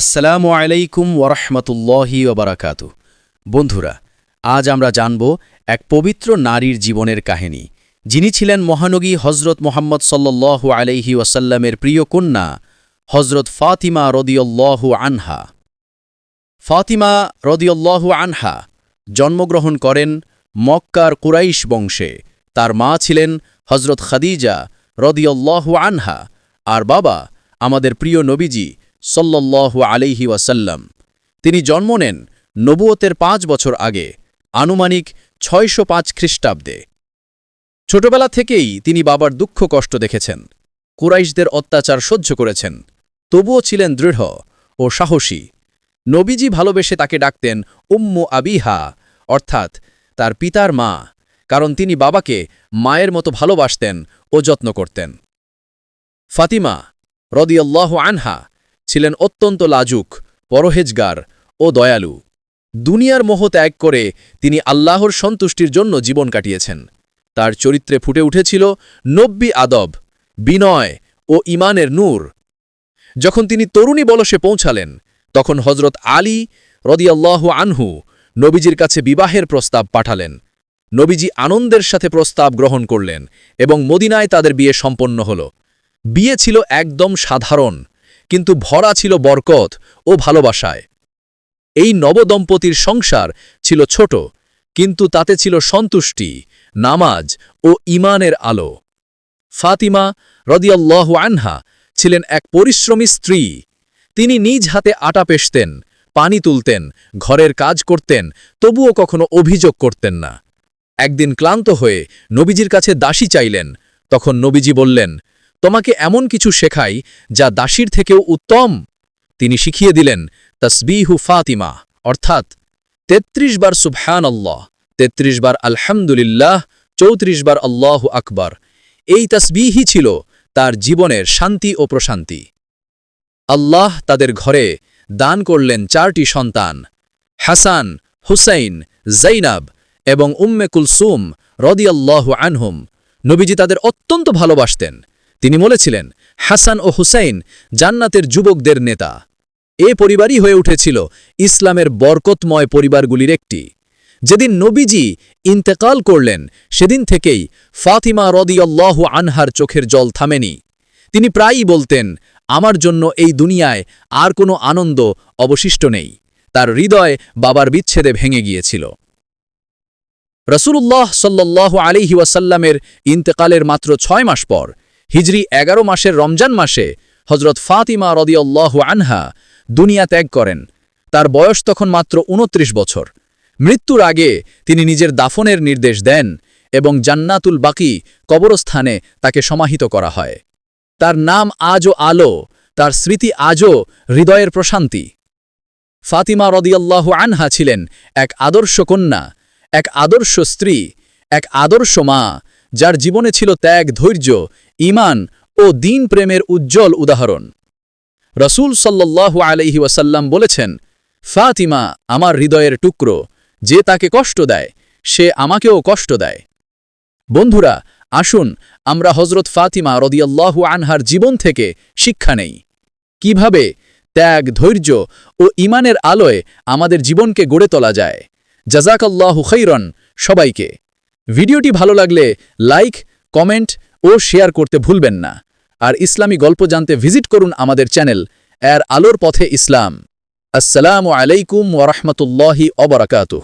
আসসালামু আলাইকুম ওরহমতুল্লাহি ওবরাকাত বন্ধুরা, আজ আমরা জানব এক পবিত্র নারীর জীবনের কাহিনী। যিনি ছিলেন মহানগী হজরত মোহাম্মদ সাল্লু আলাইহি ওয়াসাল্লামের প্রিয় কন্যা হজরত ফাতিমা রদিউল্লাহু আনহা। ফাতিমা রদিউল্লাহু আনহা জন্মগ্রহণ করেন মক্কার কুরাইশ বংশে। তার মা ছিলেন হজরত খাদিজা রদিউল্লাহু আনহা। আর বাবা, আমাদের প্রিয় নবীজি সল্লল্লাহু আলাইহি ওয়াসাল্লাম। তিনি জন্ম নেন নবুয়তের পাঁচ বছর আগে, আনুমানিক ছয়শো পাঁচ খ্রিস্টাব্দে। ছোটবেলা থেকেই তিনি বাবার দুঃখ কষ্ট দেখেছেন, কুরাইশদের অত্যাচার সহ্য করেছেন, তবুও ছিলেন দৃঢ় ও সাহসী। নবীজি ভালোবেসে তাকে ডাকতেন উম্মু আবিহা, অর্থাৎ তার পিতার মা, কারণ তিনি বাবাকে মায়ের মতো ভালোবাসতেন ও যত্ন করতেন। ফাতিমা রদিয়াল্লাহ আনহা ছিলেন অত্যন্ত লাজুক, পরহেজগার ও দয়ালু। দুনিয়ার মোহ ত্যাগ করে তিনি আল্লাহর সন্তুষ্টির জন্য জীবন কাটিয়েছেন। তার চরিত্রে ফুটে উঠেছিল নব্বী আদব, বিনয় ও ইমানের নূর। যখন তিনি তরুণী বলসে পৌঁছালেন, তখন হজরত আলী রদিয়াল্লাহ আনহু নবীজির কাছে বিবাহের প্রস্তাব পাঠালেন। নবীজি আনন্দের সাথে প্রস্তাব গ্রহণ করলেন এবং মদিনায় তাদের বিয়ে সম্পন্ন হল। বিয়ে ছিল একদম সাধারণ কিন্তু ভরা ছিল বরকত ও ভালোবাসায়। এই নবদম্পতির সংসার ছিল ছোট, কিন্তু তাতে ছিল সন্তুষ্টি, নামাজ ও ইমানের আলো। ফাতিমা রদিয়াল্লাহু আনহা ছিলেন এক পরিশ্রমী স্ত্রী। তিনি নিজ হাতে আটা পেশতেন পানি তুলতেন, ঘরের কাজ করতেন, তবুও কখনো অভিযোগ করতেন না। একদিন ক্লান্ত হয়ে নবীজির কাছে দাসী চাইলেন, তখন নবীজি বললেন তোমাকে এমন কিছু শেখাই যা দাসীর থেকেও উত্তম। তিনি শিখিয়ে দিলেন, তসবিহু ফাতিমা অর্থাৎ ৩৩ বার সুবহান আল্লাহ ৩৩ বার আলহামদুলিল্লাহ, চৌত্রিশ বার আল্লাহ আকবর। এই তসবিহি ছিল তার জীবনের শান্তি ও প্রশান্তি। আল্লাহ তাদের ঘরে দান করলেন চারটি সন্তান, হাসান, হুসাইন জৈনাব এবং উম্মে কুলসুম রদিয়াল্লাহু আনহুম। নবীজি তাদের অত্যন্ত ভালোবাসতেন। তিনি বলেছিলেন, হাসান ও হুসাইন জান্নাতের যুবকদের নেতা। এ পরিবারই হয়ে উঠেছিল ইসলামের বরকতময় পরিবারগুলির একটি। যেদিন নবীজি ইন্তেকাল করলেন, সেদিন থেকেই ফাতিমা রদিয়াল্লাহু আনহার চোখের জল থামেনি। তিনি প্রায়ই বলতেন, আমার জন্য এই দুনিয়ায় আর কোনো আনন্দ অবশিষ্ট নেই। তার হৃদয় বাবার বিচ্ছেদে ভেঙে গিয়েছিল। রসুল্লাহ সাল্লাহ আলিহি ওয়াসাল্লামের ইন্তেকালের মাত্র ছয় মাস পর হিজরি এগারো মাসের রমজান মাসে হজরত ফাতিমা রদিয়াল্লাহ আনহা দুনিয়া ত্যাগ করেন। তার বয়স তখন মাত্র উনত্রিশ বছর। মৃত্যুর আগে তিনি নিজের দাফনের নির্দেশ দেন এবং জান্নাতুল বাকি কবরস্থানে তাকে সমাহিত করা হয়। তার নাম আজও আলো, তার স্মৃতি আজও হৃদয়ের প্রশান্তি। ফাতিমা রদিয়াল্লাহু আনহা ছিলেন এক আদর্শ কন্যা, এক আদর্শ স্ত্রী, এক আদর্শ মা যার জীবনে ছিল ত্যাগ, ধৈর্য ইমান ও দিন প্রেমের উজ্জ্বল উদাহরণ। রসুল সাল্লাল্লাহু আলহি ওয়াসাল্লাম বলেছেন, ফাতিমা আমার হৃদয়ের টুকরো, যে তাকে কষ্ট দেয়, সে আমাকেও কষ্ট দেয়। বন্ধুরা, আসুন আমরা হজরত ফাতিমা রদিয়াল্লাহু আনহার জীবন থেকে শিক্ষা নেই। কীভাবে ত্যাগ, ধৈর্য ও ইমানের আলোয় আমাদের জীবনকে গড়ে তোলা যায়? জাজাকাল্লাহু খৈরন সবাইকে। ভিডিওটি ভালো লাগলে লাইক, কমেন্ট ও শেয়ার করতে ভুলবেন না। আর ইসলামী গল্প জানতে ভিজিট করুন আমাদের চ্যানেল এর আলোর পথে ইসলাম। আসসালামু আলাইকুম ওরহমতুল্লাহি অবরাকাতুহ